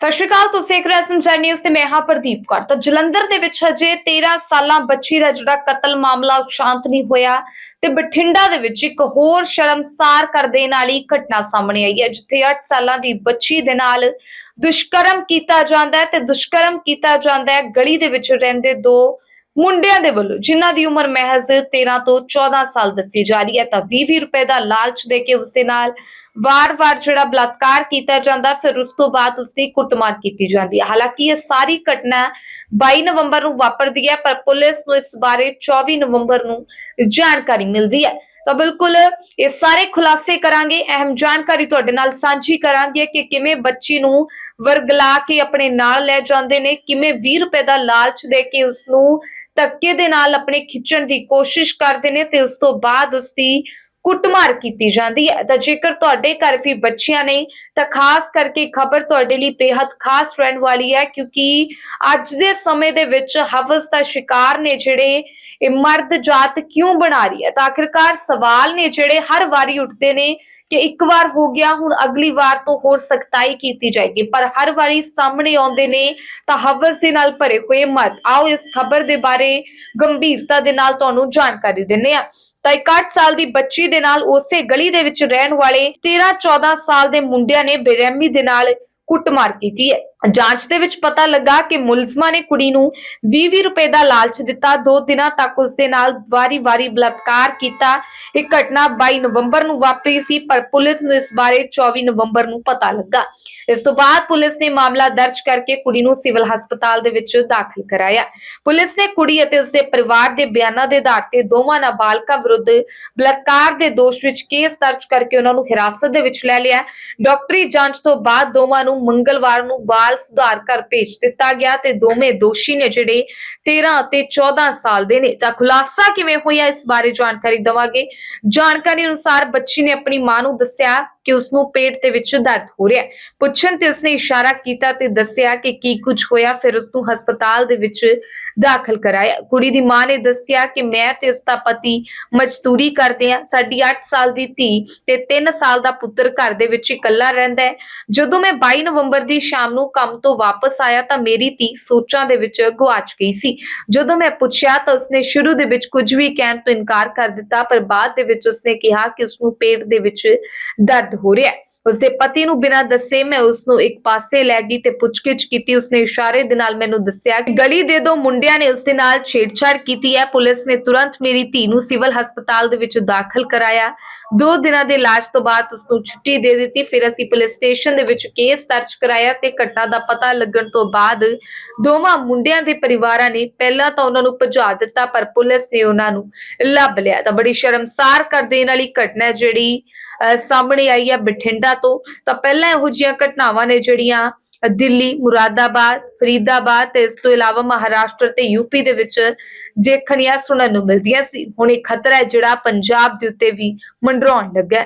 ਸਤਿ ਸ਼੍ਰੀ ਅਕਾਲ, ਤੁਸੀਂ ਦੇਖ ਰਹੇ ਸੰਚਾਰ ਨਿਊਜ਼ ਤੇ ਮੈਂ ਹਾਂ ਪ੍ਰਦੀਪ ਕੌਰ। ਤਾਂ ਜਲੰਧਰ ਦੇ ਵਿੱਚ ਹਜੇ 13 ਸਾਲਾਂ ਬੱਚੀ ਦਾ ਜਿਹੜਾ ਕਤਲ ਮਾਮਲਾ ਸ਼ਾਂਤ ਨਹੀਂ ਹੋਇਆ ਤੇ ਬਠਿੰਡਾ ਦੇ ਵਿੱਚ ਇੱਕ ਹੋਰ ਸ਼ਰਮਸਾਰ ਕਰ ਦੇਣ ਵਾਲੀ ਘਟਨਾ ਸਾਹਮਣੇ ਆਈ ਹੈ, ਜਿੱਥੇ 8 ਸਾਲਾਂ ਦੀ ਬੱਚੀ ਦੇ ਨਾਲ ਦੁਸ਼ਕਰਮ ਕੀਤਾ ਜਾਂਦਾ ਹੈ ਤੇ ਦੁਸ਼ਕਰਮ ਕੀਤਾ ਜਾਂਦਾ ਹੈ, ਗਲੀ ਦੇ ਵਿੱਚ ਰਹਿੰਦੇ ਦੋ ਮੁੰਡਿਆਂ ਦੇ ਵੱਲੋਂ, ਜਿਨ੍ਹਾਂ ਦੀ ਉਮਰ ਮਹਿਜ਼ 13 ਤੋਂ 14 ਸਾਲ ਦੱਸੀ ਜਾ ਰਹੀ ਹੈ। ਤਾਂ 20 ਰੁਪਏ ਦਾ ਲਾਲਚ ਦੇ ਕੇ ਉਸ ਦੇ ਨਾਲ ਵਾਰ-ਵਾਰ ਜਿਹੜਾ ਬਲਾਤਕਾਰ ਕੀਤਾ ਜਾਂਦਾ, ਫਿਰ ਉਸ ਤੋਂ ਬਾਅਦ ਉਸ ਦੀ ਕੁੱਟਮਾਰ ਕੀਤੀ ਜਾਂਦੀ ਹੈ। ਹਾਲਾਂਕਿ ਇਹ ਸਾਰੀ ਘਟਨਾ 22 ਨਵੰਬਰ ਨੂੰ ਵਾਪਰਦੀ ਹੈ, ਪਰ ਪੁਲਿਸ ਨੂੰ ਇਸ ਬਾਰੇ 24 ਨਵੰਬਰ ਨੂੰ ਜਾਣਕਾਰੀ ਮਿਲਦੀ ਹੈ। ਤਾਂ ਬਿਲਕੁਲ ਇਹ ਸਾਰੇ ਖੁਲਾਸੇ ਕਰਾਂਗੇ। ਅਹਿਮ ਜਾਣਕਾਰੀ ਤੁਹਾਡੇ ਨਾਲ ਸਾਂਝੀ ਕਰਾਂਗੇ ਕਿ ਕਿਵੇਂ ਬੱਚੀ ਨੂੰ ਵਰਗਲਾ ਕੇ ਆਪਣੇ ਨਾਲ ਲੈ ਜਾਂਦੇ ਨੇ, ਕਿਵੇਂ 20 ਰੁਪਏ ਦਾ ਲਾਲਚ ਦੇ ਕੇ ਉਸ ਨੂੰ ਧੱਕੇ ਦੇ ਨਾਲ ਆਪਣੇ ਖਿੱਚਣ ਦੀ ਕੋਸ਼ਿਸ਼ ਕਰਦੇ ਨੇ ਤੇ ਉਸ ਤੋਂ ਬਾਅਦ ਉਸ ਦੀ ਕੁੱਟਮਾਰ ਕੀਤੀ ਜਾਂਦੀ ਹੈ। ਤਾਂ ਜੇਕਰ ਤੁਹਾਡੇ ਘਰ ਵੀ ਬੱਚੀਆਂ ਨੇ, ਤਾਂ ਖਾਸ ਕਰਕੇ ਖਬਰ ਤੁਹਾਡੇ ਲਈ ਬੇहद ਖਾਸ ਰਹਿਣ ਵਾਲੀ ਹੈ, ਕਿਉਂਕਿ ਅੱਜ ਦੇ ਸਮੇਂ ਦੇ ਵਿੱਚ ਹਵਸ ਦਾ ਸ਼ਿਕਾਰ ਨੇ ਜਿਹੜੇ ਇਹ ਮਰਦ ਜਾਤ ਕਿਉਂ ਬਣਾ ਰਹੀ ਹੈ? ਤਾਂ ਆਖਿਰਕਾਰ ਸਵਾਲ ਨੇ ਜਿਹੜੇ ਹਰ ਵਾਰੀ ਉੱਠਦੇ ਨੇ ਕਿ ਇੱਕ ਵਾਰ ਹੋ ਗਿਆ, ਹੁਣ ਅਗਲੀ ਵਾਰ ਤੋਂ ਹੋਰ ਸਖਤਾਈ ਕੀਤੀ ਜਾਏਗੀ। ਪਰ ਹਰ ਵਾਰੀ ਸਾਹਮਣੇ ਆਉਂਦੇ ਨੇ, ਤਾਂ ਹਵਸ ਦੇ ਨਾਲ ਭਰੇ ਹੋਏ ਮਰਦ। ਆਓ ਇਸ ਖਬਰ ਦੇ ਬਾਰੇ ਗੰਭੀਰਤਾ ਦੇ ਨਾਲ ਤੁਹਾਨੂੰ ਜਾਣਕਾਰੀ ਦਿੰਨੇ ਆ ਤਾਂ ਇੱਕ 8 ਸਾਲ ਦੀ ਬੱਚੀ ਦੇ ਨਾਲ ਉਸੇ ਗਲੀ ਦੇ ਵਿੱਚ ਰਹਿਣ ਵਾਲੇ 13-14 ਸਾਲ ਦੇ ਮੁੰਡਿਆਂ ਨੇ ਬੇਰਹਿਮੀ ਦੇ ਨਾਲ ਕੁੱਟਮਾਰ ਕੀਤੀ ਹੈ। ਜਾਂਚ ਦੇ ਵਿੱਚ ਪਤਾ ਲੱਗਾ ਕਿ ਮੁਲਜ਼ਮਾਂ ਨੇ ਕੁੜੀ ਨੂੰ 20-20 ਰੁਪਏ ਦਾ ਲਾਲਚ ਦਿੱਤਾ। ਦੋ ਦਿਨਾਂ ਤੱਕ ਉਸ ਦੇ ਨਾਲ ਵਾਰੀ-ਵਾਰੀ ਬਲਾਤਕਾਰ ਕੀਤਾ। ਇਹ ਘਟਨਾ 22 ਨਵੰਬਰ ਨੂੰ ਵਾਪਰੀ ਸੀ, ਪਰ ਪੁਲਿਸ ਨੂੰ ਇਸ ਬਾਰੇ 24 ਨਵੰਬਰ ਨੂੰ ਪਤਾ ਲੱਗਾ। ਇਸ ਤੋਂ ਬਾਅਦ ਪੁਲਿਸ ਨੇ ਮਾਮਲਾ ਦਰਜ ਕਰਕੇ ਕੁੜੀ ਨੂੰ ਸਿਵਲ ਹਸਪਤਾਲ ਦੇ ਵਿੱਚ ਦਾਖਲ ਕਰਾਇਆ। ਪੁਲਿਸ ਨੇ ਕੁੜੀ ਅਤੇ ਉਸਦੇ ਪਰਿਵਾਰ ਦੇ ਬਿਆਨਾਂ ਦੇ ਆਧਾਰ ਤੇ ਦੋਵਾਂ ਨਾਬਾਲਗਾਂ ਵਿਰੁੱਧ ਬਲਾਤਕਾਰ ਦੇ ਦੋਸ਼ ਵਿੱਚ ਕੇਸ ਦਰਜ ਕਰਕੇ ਉਹਨਾਂ ਨੂੰ ਹਿਰਾਸਤ ਦੇ ਵਿੱਚ ਲੈ ਲਿਆ। ਡਾਕਟਰੀ ਜਾਂਚ ਤੋਂ ਬਾਅਦ ਦੋਵਾਂ ਨੂੰ ਮੰਗਲਵਾਰ ਨੂੰ ਬਾਲ ਸੁਧਾਰ ਘਰ ਭੇਜ ਦਿੱਤਾ ਗਿਆ ਤੇ ਦੋਵੇਂ ਦੋਸ਼ੀ ਨੇ ਜਿਹੜੇ 13 ਅਤੇ 14 ਸਾਲ ਦੇ ਨੇ ਤਾਂ ਖੁਲਾਸਾ ਕਿਵੇਂ ਹੋਇਆ ਇਸ ਬਾਰੇ ਜਾਣਕਾਰੀ ਦਵਾਂਗੇ। ਜਾਣਕਾਰੀ ਅਨੁਸਾਰ ਬੱਚੀ ਨੇ ਆਪਣੀ ਮਾਂ ਨੂੰ ਦੱਸਿਆ ਕਿ ਉਸ ਨੂੰ ਪੇਟ ਦੇ ਵਿੱਚ ਦਰਦ ਹੋ ਰਿਹਾ ਹੈ। ਪੁੱਛਣ ਤੇ ਉਸਨੇ ਇਸ਼ਾਰਾ ਕੀਤਾ ਤੇ ਦੱਸਿਆ ਕਿ ਕੀ ਕੁਝ ਹੋਇਆ, ਫਿਰ ਉਸ ਨੂੰ ਹਸਪਤਾਲ ਦੇ ਵਿੱਚ ਦਾਖਲ ਕਰਾਇਆ। ਕੁੜੀ ਦੀ ਮਾਂ ਨੇ ਦੱਸਿਆ ਕਿ ਮੈਂ ਤੇ ਉਸਦਾ ਪਤੀ ਮਜ਼ਦੂਰੀ ਕਰਦੇ ਆ ਸਾਡੀ 8 ਸਾਲ ਦੀ ਧੀ ਤੇ 3 ਸਾਲ ਦਾ ਪੁੱਤਰ ਘਰ ਦੇ ਵਿੱਚ ਇਕੱਲਾ ਰਹਿੰਦਾ ਹੈ। ਜਦੋਂ ਮੈਂ 22 ਨਵੰਬਰ ਦੀ ਸ਼ਾਮ ਨੂੰ ਕੰਮ ਤੋਂ ਵਾਪਸ ਆਇਆ ਤਾਂ ਮੇਰੀ ਧੀ ਸੋਚਾਂ ਦੇ ਵਿੱਚ ਗਵਾਚ ਗਈ ਸੀ। ਜਦੋਂ ਮੈਂ ਪੁੱਛਿਆ ਤਾਂ ਉਸਨੇ ਸ਼ੁਰੂ ਦੇ ਵਿੱਚ ਕੁਝ ਵੀ ਕਹਿਣ ਤੋਂ ਇਨਕਾਰ ਕਰ ਦਿੱਤਾ, ਪਰ ਬਾਅਦ ਦੇ ਵਿੱਚ ਉਸਨੇ ਕਿਹਾ ਕਿ ਉਸ ਨੂੰ ਪੇਟ ਦੇ ਵਿੱਚ ਦਰਦ ਹੋ ਰਿਹਾ ਹੈ। ਉਸਦੇ ਪਤੀ ਨੂੰ ਬਿਨਾਂ ਦੱਸੇ ਮੈਂ ਉਸ ਨੂੰ ਇੱਕ ਪਾਸੇ ਲੈ ਗਈ ਤੇ ਪੁੱਛਗਿੱਛ ਕੀਤੀ। ਉਸਨੇ ਇਸ਼ਾਰੇ ਦੇ ਨਾਲ ਮੈਨੂੰ ਦੱਸਿਆ ਕਿ ਗਲੀ ਦੇ ਦੋ ਮੁੰਡਿਆਂ ਨੇ ਉਸ ਦੇ ਨਾਲ ਛੇੜਛਾੜ ਕੀਤੀ ਹੈ। ਪੁਲਿਸ ਨੇ ਤੁਰੰਤ ਮੇਰੀ ਧੀ ਨੂੰ ਸਿਵਲ ਹਸਪਤਾਲ ਦੇ ਵਿੱਚ ਦਾਖਲ ਕਰਾਇਆ। ਦੋ ਦਿਨਾਂ ਦੇ ਇਲਾਜ ਤੋਂ ਬਾਅਦ ਉਸ ਨੂੰ ਛੁੱਟੀ ਦੇ ਦਿੱਤੀ। ਫਿਰ ਅਸੀਂ ਪੁਲਿਸ ਸਟੇਸ਼ਨ ਦੇ ਵਿੱਚ ਕੇਸ ਦਰਜ ਕਰਾਇਆ ਤੇ ਘਟਨਾ ਦਾ ਪਤਾ ਲੱਗਣ ਤੋਂ ਬਾਅਦ ਦੋਵਾਂ ਮੁੰਡਿਆਂ ਦੇ ਪਰਿਵਾਰਾਂ ਨੇ ਪਹਿਲਾਂ ਤਾਂ ਉਹਨਾਂ ਨੂੰ ਭਜਾ ਦਿੱਤਾ, ਪਰ ਪੁਲਿਸ ਨੇ ਉਹਨਾਂ ਨੂੰ ਲੱਭ ਲਿਆ। ਤਾਂ ਬੜੀ ਸ਼ਰਮਸਾਰ ਕਰ ਦੇਣ ਵਾਲੀ ਘਟਨਾ ਜਿਹੜੀ ਸਾਹਮਣੇ ਆਈ ਹੈ ਬਠਿੰਡਾ ਤੋਂ। ਤਾਂ ਪਹਿਲਾਂ ਇਹੋ ਜਿਹੀਆਂ ਘਟਨਾਵਾਂ ਨੇ ਜਿਹੜੀਆਂ ਦਿੱਲੀ, ਮੁਰਾਦਾਬਾਦ, ਫਰੀਦਾਬਾਦ ਤੇ ਇਸ ਤੋਂ ਇਲਾਵਾ ਮਹਾਰਾਸ਼ਟਰ ਤੇ ਯੂਪੀ ਦੇ ਵਿੱਚ ਦੇਖਣੀਆਂ, ਸੁਣਨ ਨੂੰ ਮਿਲਦੀਆਂ ਸੀ। ਹੁਣ ਇਹ ਖਤਰਾ ਜਿਹੜਾ ਪੰਜਾਬ ਦੇ ਉੱਤੇ ਵੀ ਮੰਡਰਾਉਣ ਲੱਗਾ